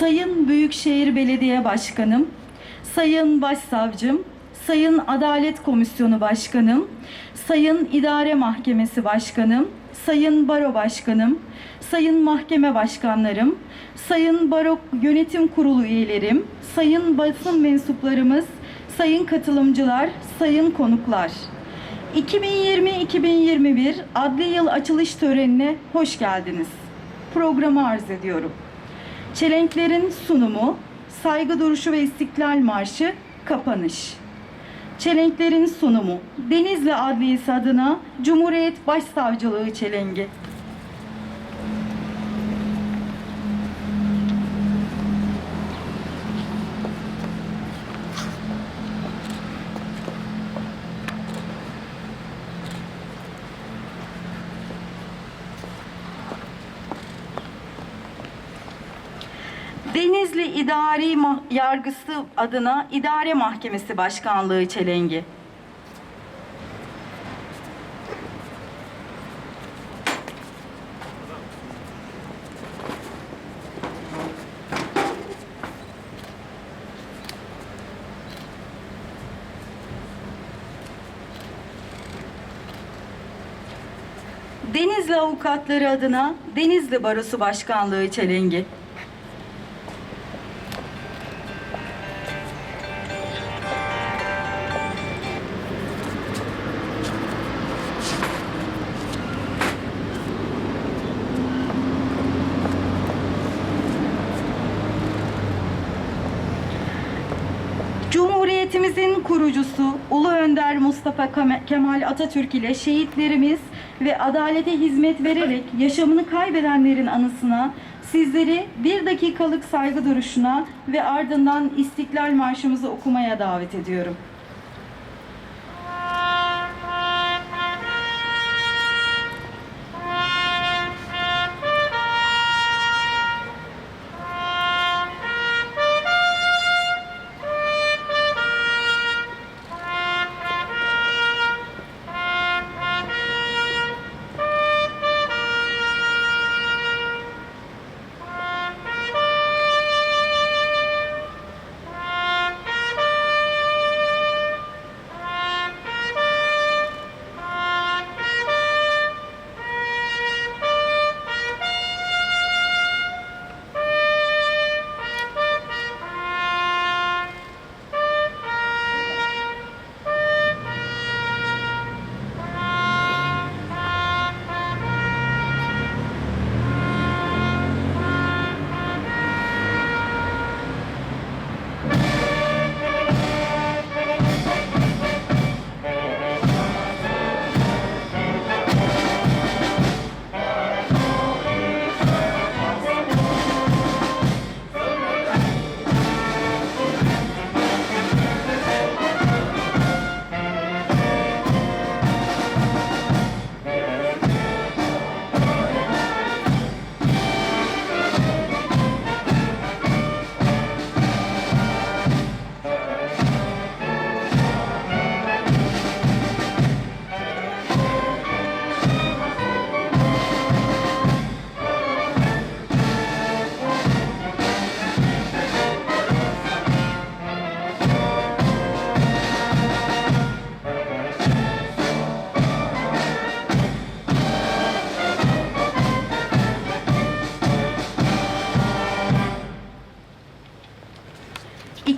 Sayın Büyükşehir Belediye Başkanım, Sayın Başsavcım, Sayın Adalet Komisyonu Başkanım, Sayın İdare Mahkemesi Başkanım, Sayın Baro Başkanım, Sayın Mahkeme Başkanlarım, Sayın Baro Yönetim Kurulu üyelerim, Sayın basın mensuplarımız, Sayın katılımcılar, Sayın konuklar. 2020-2021 adli yıl açılış törenine hoş geldiniz. Programı arz ediyorum. Çelenklerin sunumu, saygı duruşu ve istiklal marşı, kapanış. Çelenklerin sunumu, Denizli Adliyesi adına Cumhuriyet Başsavcılığı Çelengi. Denizli İdari Yargısı adına İdare Mahkemesi Başkanlığı Çelengi. Denizli Avukatları adına Denizli Barosu Başkanlığı Çelengi. Cumhuriyetimizin kurucusu Ulu Önder Mustafa Kemal Atatürk ile şehitlerimiz ve adalete hizmet vererek yaşamını kaybedenlerin anısına sizleri bir dakikalık saygı duruşuna ve ardından İstiklal Marşımızı okumaya davet ediyorum.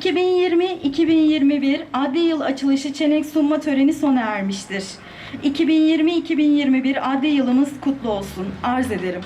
...2020-2021 adli yıl açılışı çenek sunma töreni sona ermiştir. 2020-2021 adli yılımız kutlu olsun. Arz ederim.